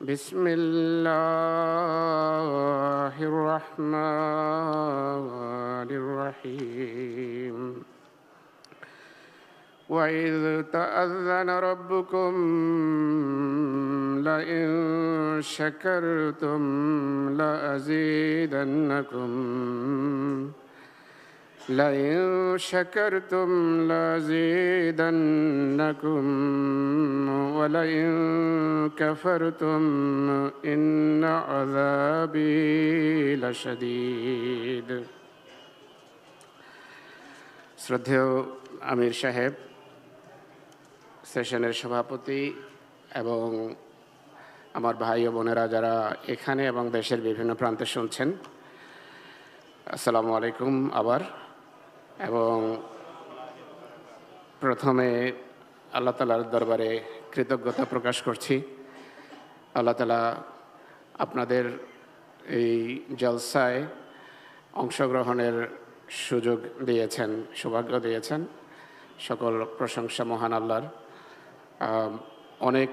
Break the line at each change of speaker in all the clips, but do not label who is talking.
بسم الله الرحمن الرحيم. وإذ تأذن ربكم لئن شكرتم لأزيدنكم. لئن شكرتم لازيدنكم ولئن كفرتم إن عذابي لشديد শ্রদ্ধেয় আমির সাহেব সেশনের সভাপতি এবং আমার ভাই ও বোনেরা যারা এখানে এবং দেশের বিভিন্ন প্রান্তে শুনছেন আসসালামু আলাইকুম আবার এবং প্রথমে আল্লাহ তালার দরবারে কৃতজ্ঞতা প্রকাশ করছি। আল্লাহ তালা আপনাদের এই জলসায় অংশগ্রহণের সুযোগ দিয়েছেন, সৌভাগ্য দিয়েছেন। সকল প্রশংসা মহান আল্লাহর। অনেক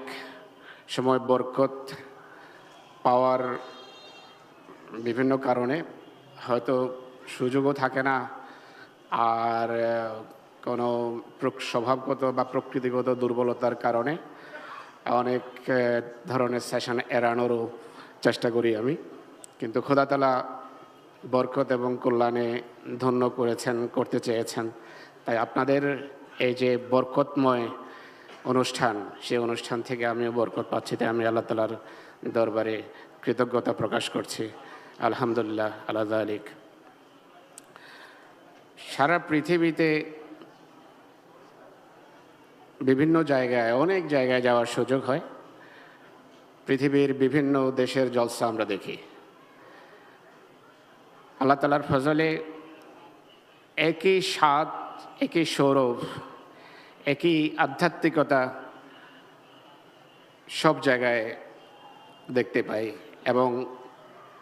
সময় বরকত পাওয়ার বিভিন্ন কারণে হয়তো সুযোগও থাকে না আর কোনো স্বভাবগত বা প্রকৃতিগত দুর্বলতার কারণে অনেক ধরনের সেশন এড়ানোরও চেষ্টা করি আমি। কিন্তু খোদাতলা বরকত এবং কল্যাণে ধন্য করেছেন, করতে চেয়েছেন। তাই আপনাদের এই যে বরকতময় অনুষ্ঠান সেই অনুষ্ঠান থেকে আমিও বরকত পাচ্ছি, তাই আমি আল্লাহ তালার দরবারে কৃতজ্ঞতা প্রকাশ করছি। আলহামদুলিল্লাহ আল্লাহ আলিক সারা পৃথিবীতে বিভিন্ন জায়গায়, অনেক জায়গায় যাওয়ার সুযোগ হয়। পৃথিবীর বিভিন্ন দেশের জলসা আমরা দেখি। আল্লাহ তালার ফজলে একই স্বাদ, একই সৌরভ, একই আধ্যাত্মিকতা সব জায়গায় দেখতে পাই এবং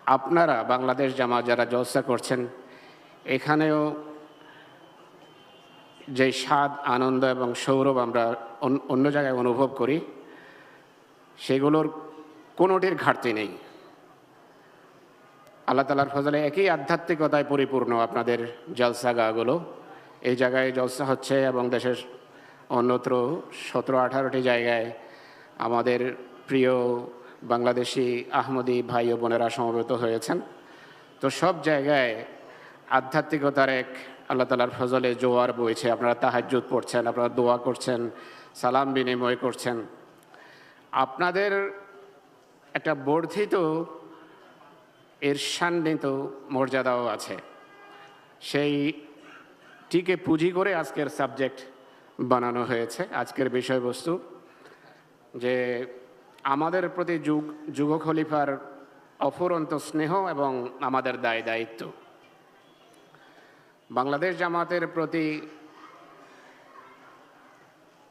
আপনারা বাংলাদেশ জামা যারা জলসা করছেন, এখানেও যে স্বাদ, আনন্দ এবং সৌরভ আমরা অন- অন্য জায়গায় অনুভব করি, সেগুলোর কোনোটির ঘাটতি নেই। আল্লাহ তালার ফজলে একই আধ্যাত্মিকতায় পরিপূর্ণ আপনাদের জলসা গাগুলো এই জায়গায় জলসা হচ্ছে এবং দেশের অন্যত্র সতেরো, আঠারোটি জায়গায় আমাদের প্রিয় বাংলাদেশি আহমদি ভাই ও বোনেরা সমবেত হয়েছেন। তো সব জায়গায় আধ্যাত্মিকতার এক আল্লাহ তালার ফজলে জোয়ার বইছে, আপনারা তাহাজ্জুদ পড়ছেন, আপনারা দোয়া করছেন, সালাম বিনিময় করছেন। আপনাদের একটা বর্ধিত, ঈর্ষান্বিত মর্যাদাও আছে। সেইটিকে পুঁজি করে আজকের সাবজেক্ট বানানো হয়েছে, আজকের বিষয়বস্তু। যে আমাদের প্রতি যুগ যুগ খলিফার অফুরন্ত স্নেহ এবং আমাদের দায় দায়িত্ব। বাংলাদেশ জামাতের প্রতি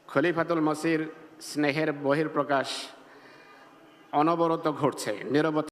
খলিফাতুল মসির স্নেহের বহির প্রকাশ অনবরত ঘটছে নিরবত